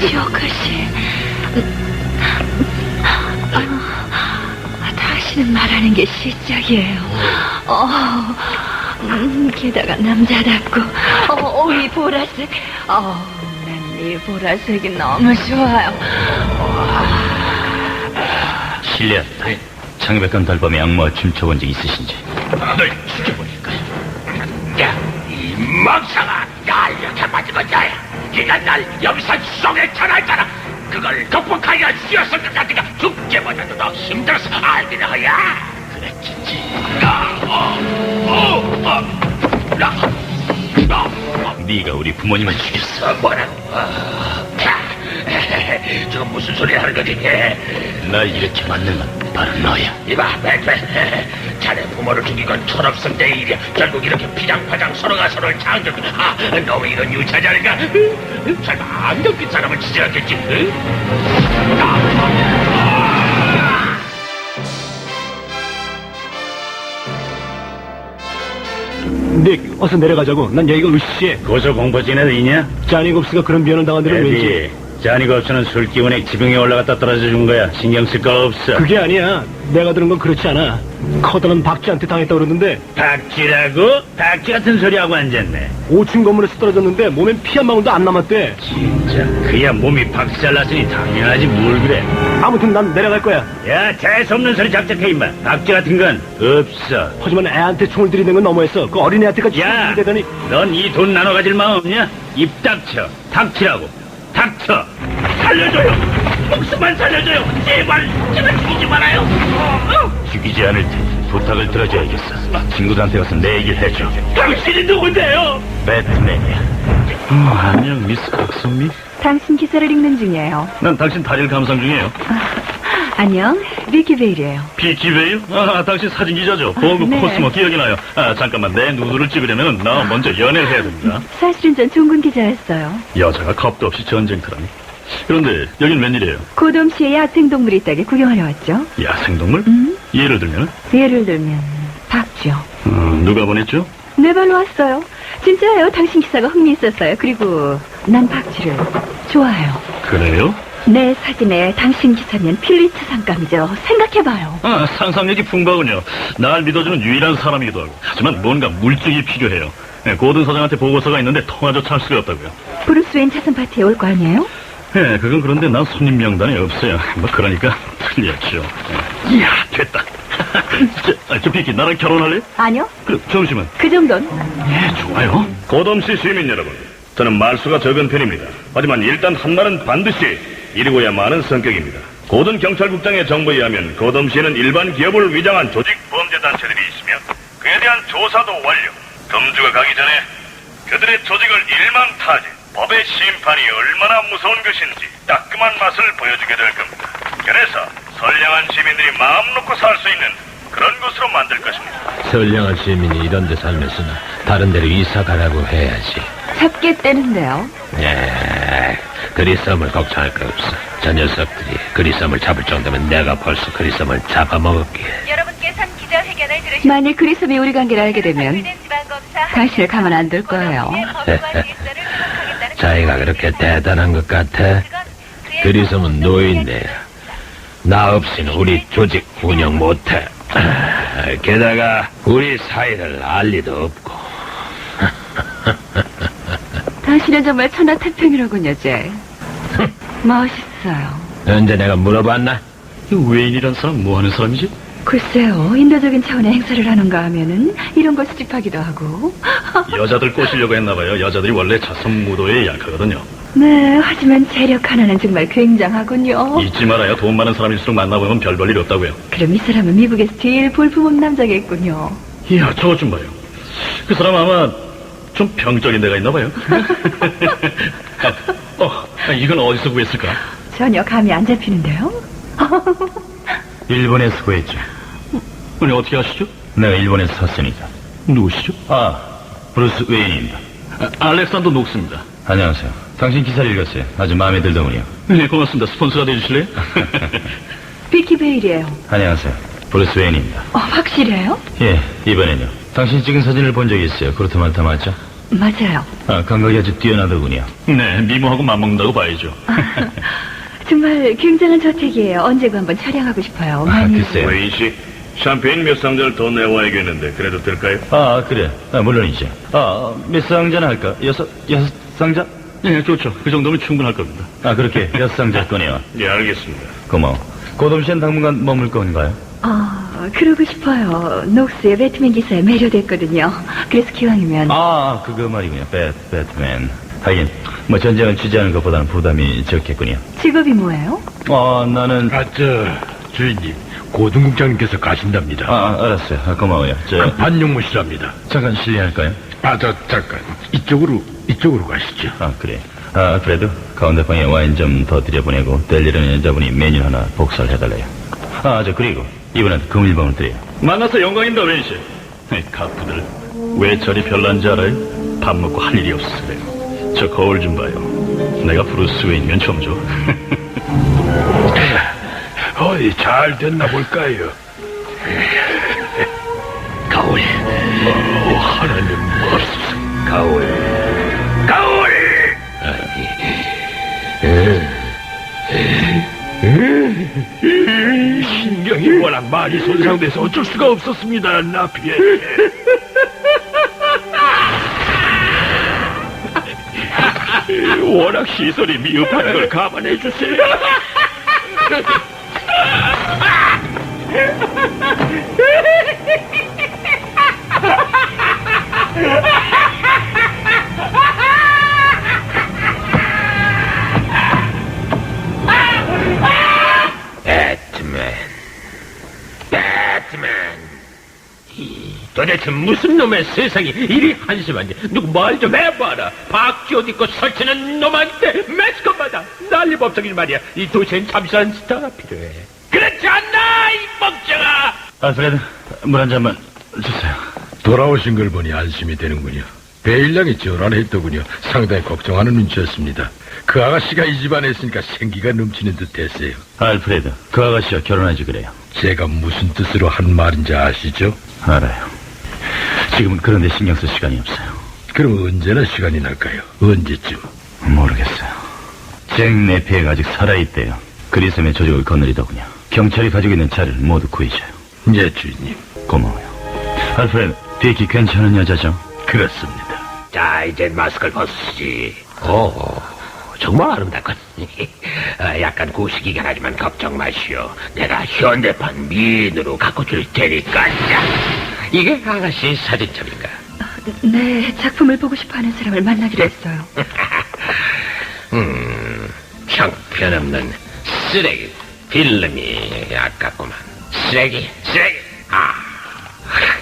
조커씨. 당신은 말하는 게 시적이에요. 어, 음, 게다가 남자답고, 어, 이 보라색. 어, 난이 보라색이 너무 좋아요. 실례합니다. 창백한 달밤에 악마와 춤춰본 적 있으신지? 널 죽여버릴까요? 야, 이 멍청아! 날 이렇게 만든 자야! 네가 날 여기서 쏘게쳐놨잖아! 그걸 극복하기가 쉬웠을 것 같으니까 죽기보다도 더 힘들어서 알긴 하야! 어, 네가 우리 부모님을 죽였어. 어, 뭐라고? 지금 무슨 소리 하는 거지? 날 이렇게 만든 건 바로 너야. 이봐, 백배. 자네 부모를 죽인 건 철없을 때의 일이야. 결국 이렇게 피장파장 서로가 서로를 장전. 아, 너 왜 이런 유치하지 않을까? 설마 안 겪인 사람을 치지 않겠지? 응? 닉, 어서 내려가자고. 난 여기가 으쌰. 고소 공포증이나 있냐? 짜니곱스가 그런 비하는 당한 데는 왠지. 에디, 자니가 없으는 술 기운에 지붕에 올라갔다 떨어져 준 거야. 신경 쓸 거 없어. 그게 아니야. 내가 들은 건 그렇지 않아. 커다란 박쥐한테 당했다 그러는데 박쥐라고? 박쥐 같은 소리 하고 앉았네. 5층 건물에서 떨어졌는데 몸엔 피 한 방울도 안 남았대. 진짜 그야 몸이 박살났으니 당연하지 뭘 그래. 아무튼 난 내려갈 거야. 야, 재수없는 소리 작작해 임마. 박쥐 같은 건 없어. 하지만 애한테 총을 들이댄 건 너무했어. 그 어린애한테까지 야, 총을 들이대더니 넌 이 돈 나눠 가질 마음 없냐? 입 닥쳐. 닥치라고. 닥쳐. 살려줘요. 목숨만 살려줘요. 제발, 제발 죽이지 말아요. 죽이지 않을 테니 부탁을 들어줘야겠어. 친구들한테 가서 내 얘기를 해줘. 당신이 누군데요? 배트맨이야. 음, 안녕, 미스 박선미. 당신 기사를 읽는 중이에요. 난 당신 다리를 감상 중이에요. 안녕, 리키 베일이에요. 비키베일? 아, 당신 사진 기자죠. 보급 네. 코스모 기억이 나요. 아, 잠깐만, 내 누드를 찍으려면 나 먼저 연애를 해야 됩니다. 사실은 전 종군 기자였어요. 여자가 겁도 없이 전쟁터라니. 그런데 여긴 웬일이에요? 고돔 시에 야생동물이 있다게 구경하러 왔죠. 야생동물? 음? 예를 들면? 예를 들면 박쥐요. 어, 누가 보냈죠? 내 발로 왔어요. 진짜예요. 당신 기사가 흥미있었어요. 그리고 난 박쥐를 좋아해요. 그래요? 내 사진에 당신 기사면 필리트 상감이죠. 생각해봐요. 아, 상상력이 풍부하군요. 날 믿어주는 유일한 사람이기도 하고. 하지만 뭔가 물증이 필요해요. 네, 고든 사장한테 보고서가 있는데 통화조차 할 수가 없다고요. 브루스 웨인 차선 파티에 올 거 아니에요? 예, 그건 그런데 난 손님 명단에 없어요. 뭐 그러니까 틀렸죠. 예. 이야, 됐다. 저, 아, 저 비키 나랑 결혼할래? 아니요. 그, 점심은? 그 정도는. 예, 좋아요. 고덤시 시민 여러분, 저는 말수가 적은 편입니다. 하지만 일단 한 말은 반드시 이루고야 마는 성격입니다. 고든 경찰국장의 정보에 의하면 고덤시에는 일반 기업을 위장한 조직 범죄 단체들이 있으며 그에 대한 조사도 완료. 금주가 가기 전에 그들의 조직을 일망타진, 법의 심판이 얼마나 무서운 것인지 따끔한 맛을 보여주게 될 겁니다. 그래서 선량한 시민들이 마음 놓고 살 수 있는 그런 곳으로 만들 것입니다. 선량한 시민이 이런 데 살면서는 다른 데로 이사 가라고 해야지. 잡겠다는데요. 네, 그리스함을 걱정할 거 없어. 저 녀석들이 그리스함을 잡을 정도면 내가 벌써 그리스함을 잡아먹었기에. 여러분께선 기자회견을 들으셨습니다. 만일 그리스이 우리 관계를 알게 되면 당신을 가만 안 둘 거예요. 자기가 그렇게 대단한 것 같아? 그리스함은 노인네야. 나 없이는 우리 조직 운영 못해. 게다가 우리 사이를 알 리도 없고. 당신은 정말 천하태평이로군요, 제. 멋있어요. 언제 내가 물어봤나? 웨인이란 사람 뭐 하는 사람이지? 글쎄요, 인도적인 차원의 행사를 하는가 하면은 이런 걸 수집하기도 하고. 여자들 꼬시려고 했나봐요. 여자들이 원래 자선무도에 약하거든요. 네, 하지만 재력 하나는 정말 굉장하군요. 잊지 말아요. 돈 많은 사람일수록 만나보면 별 볼 일 없다고요. 그럼 이 사람은 미국에서 제일 볼품없는 남자겠군요. 이야, 저것 좀 봐요. 그 사람 아마 좀 병적인 데가 있나 봐요. 어, 이건 어디서 구했을까? 전혀 감이 안 잡히는데요? 일본에서 구했죠. 아니, 어떻게 아시죠? 내가 일본에서 샀으니까. 누구시죠? 아, 브루스 웨인입니다. 아, 알렉산더 녹스입니다. 안녕하세요. 당신 기사를 읽었어요. 아주 마음에 들더군요. 네, 고맙습니다. 스폰서가 되주실래요? 비키 베일이에요. 안녕하세요. 브루스 웨인입니다. 어, 확실해요? 예, 이번엔요. 당신 찍은 사진을 본 적이 있어요. 그렇다 말다 맞죠? 맞아요. 아, 감각이 아주 뛰어나더군요. 네, 미모하고 맞먹는다고 봐야죠. 정말 굉장한 저택이에요. 언제고 한번 촬영하고 싶어요. 아, 많이. 글쎄요. 웨인 씨, 샴페인 몇 상자를 더 내와야겠는데 그래도 될까요? 아, 그래. 아, 물론이죠. 아, 몇 상자나 할까? 여섯, 여섯 상자? 네, 좋죠. 그 정도면 충분할 겁니다. 아, 그렇게 여섯 상자 꺼내와. 예, 알겠습니다. 고마워. 고돔시엔 당분간 머물 건가요? 아, 그러고 싶어요. 녹스의 배트맨 기사에 매료됐거든요. 그래서 기왕이면. 아, 그거 말이군요. 배, 배트맨. 하긴, 뭐 전쟁을 취재하는 것보다는 부담이 적겠군요. 직업이 뭐예요? 아, 나는, 아, 저, 주인님, 고등국장님께서 가신답니다. 아, 알았어요. 아, 고마워요. 저, 반영무실합니다. 잠깐 실례할까요? 아, 저, 잠깐. 이쪽으로, 이쪽으로 가시죠. 아, 그래. 아, 그래도 가운데 방에 와인 좀 더 들여보내고 델리라는 여자분이 메뉴 하나 복사를 해달래요. 아, 저 그리고 이분한테 금일봉을 드려요. 만나서 영광입니다, 웬 씨. 네, 가프들. 왜 저리 별난지 알아요? 밥 먹고 할 일이 없어서 그래요. 저 거울 좀 봐요. 내가 브루스 웨인이면 좀 줘. 어이, 잘 됐나 볼까요? 가오리. 어, 하나님 맙소사. 가오리. 신경이 워낙 많이 손상돼서 어쩔 수가 없었습니다, 나피에. 워낙 시설이 미흡한 걸 감안해 주세요. 대체 무슨 놈의 세상이 이리 한심한지 누구 말 좀 해봐라. 박지 옷 입고 설치는 놈한테 매스컴마다 난리법석일 말이야. 이 도시엔 참신한 스타가 필요해. 그렇지 않나 이 멍청아. 알프레드, 물 한 잔만 주세요. 돌아오신 걸 보니 안심이 되는군요. 베일량이 전환했더군요. 상당히 걱정하는 눈치였습니다. 그 아가씨가 이 집안에 있으니까 생기가 넘치는 듯 했어요. 알프레드, 그 아가씨와 결혼하지 그래요. 제가 무슨 뜻으로 한 말인지 아시죠? 알아요. 지금은 그런 데 신경 쓸 시간이 없어요. 그럼 언제나 시간이 날까요? 언제쯤? 모르겠어요. 잭 네피에가 아직 살아있대요. 그리스의 조직을 거느리더군요. 경찰이 가지고 있는 차를 모두 구해줘요. 예, 주인님. 고마워요. 알프레드, 비키 괜찮은 여자죠? 그렇습니다. 자, 이제 마스크를 벗으시지. 오, 정말 아름답군. 아, 약간 구식이긴 하지만 걱정 마시오. 내가 현대판 미인으로 갖고 줄 테니까. 자, 이게 아가씨 사진첩인가? 네, 작품을 보고 싶어 하는 사람을 만나기로 했어요. 음, 형편없는 쓰레기, 필름이 아깝구만. 쓰레기, 쓰레기. 아,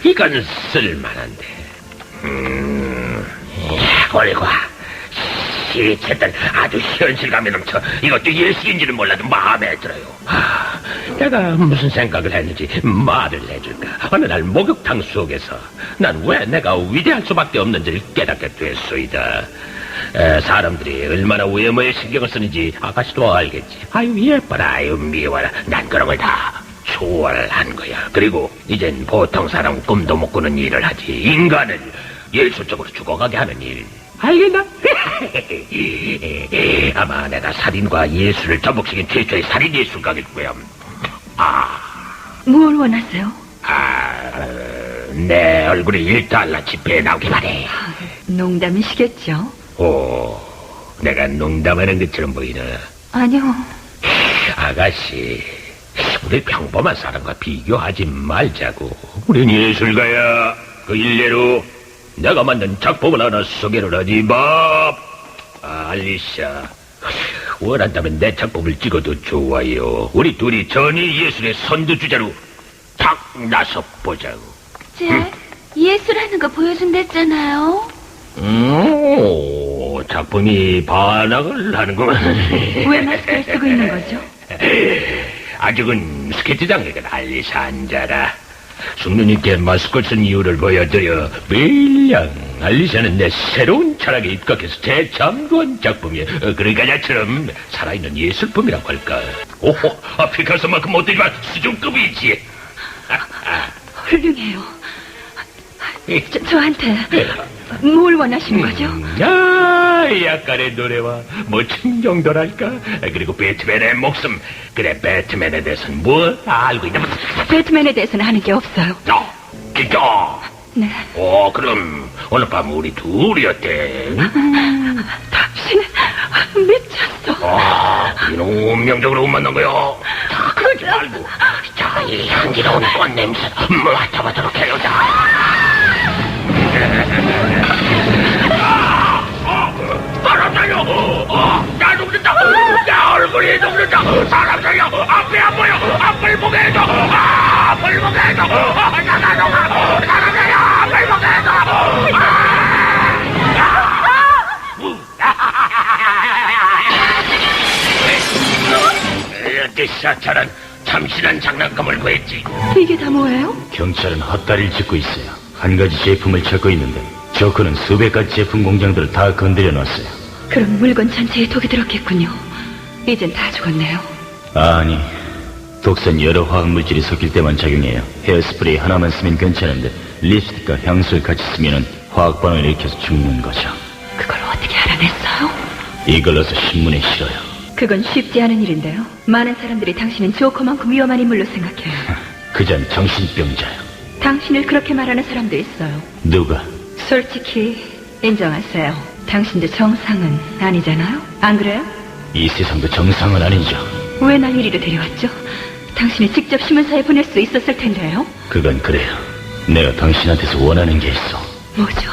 이건 쓸만한데. 음, 올과 시체들 아주 현실감이 넘쳐 이것도 예식인지는 몰라도 마음에 들어요. 아, 내가 무슨 생각을 했는지 말을 해줄까. 어느 날 목욕탕 속에서 난 왜 내가 위대할 수밖에 없는지를 깨닫게 됐소이다. 에, 사람들이 얼마나 외모에 신경을 쓰는지 아가씨도 알겠지. 아유 예뻐라, 아유 미워라. 난 그런 걸다 초월을 한 거야. 그리고 이젠 보통 사람 꿈도 못 꾸는 일을 하지. 인간을 예술적으로 죽어가게 하는 일. 알겠나? 아마 내가 살인과 예술을 접목시킨 최초의 살인 예술가일 거야. 아, 뭘 원하세요? 아, 내 얼굴이 1달러 지폐에 나오기 바래. 농담이시겠죠? 오, 내가 농담하는 것처럼 보이나? 아니요. 아가씨, 우리 평범한 사람과 비교하지 말자고. 우린 예술가야. 그 일례로 내가 만든 작품을 하나 소개를 하지 밥. 아, 알리샤. 원한다면 내 작품을 찍어도 좋아요. 우리 둘이 전위 예술의 선두주자로 탁 나서 보자고. 제 예술하는 거 보여준댔잖아요. 음, 작품이 반항을 하는구만. 왜 마스크를 쓰고 있는 거죠? 아직은 스케치장에게 알리사 앉아라. 숙누님께 마스크 쓴 이유를 보여드려. 밀량. 알리사는 내 새로운 철학에 입각해서 재참고한 작품이야. 어, 그러니까 나처럼 살아있는 예술품이라고 할까. 오호, 아, 피카소만큼 못되지만 수준급이지. 훌륭해요. 저, 저한테 뭘 원하시는 거죠? 아, 약간의 노래와 멋진 정도랄까. 그리고 배트맨의 목숨. 그래, 배트맨에 대해서는 뭘 알고 있냐? 배트맨에 대해서는 아는 게 없어요. 어, 진짜. 네. 어, 그럼 오늘 밤 우리 둘이 어때? 당신은 미쳤어. 아, 우리는 운명적으로 못 만난 거요. 자, 그러지 말고. 자, 이 향기로운 꽃냄새 맡아보도록 해요. 자. 아, 아, 사람 살려! 어, 나 녹는다! 내 얼굴이 녹는다! 사람 살려! 앞이 안 보여! 앞을 보게 해줘! 아, 앞을 보게 해줘! 아, 나가 녹아! 사람 살려! 앞을 보게 해줘! 어디서 저런 참신한 장난감을 구했지? 이게 다 뭐예요? 경찰은 헛다리를 짚고 있어요. 한 가지 제품을 찾고 있는데 조커는 수백 가지 제품 공장들을 다 건드려 놨어요. 그럼 물건 전체에 독이 들었겠군요. 이젠 다 죽었네요. 아니, 독선 여러 화학 물질이 섞일 때만 작용해요. 헤어스프레이 하나만 쓰면 괜찮은데 립스틱과 향수를 같이 쓰면은 화학 반응을 일으켜서 죽는 거죠. 그걸 어떻게 알아냈어요? 이걸로서 신문에 실어요. 그건 쉽지 않은 일인데요. 많은 사람들이 당신은 조커만큼 위험한 인물로 생각해요. 그전 정신병자요. 당신을 그렇게 말하는 사람도 있어요. 누가? 솔직히 인정하세요. 당신도 정상은 아니잖아요? 안 그래요? 이 세상도 정상은 아니죠. 왜 날 이리로 데려왔죠? 당신이 직접 신문사에 보낼 수 있었을 텐데요. 그건 그래요. 내가 당신한테서 원하는 게 있어. 뭐죠?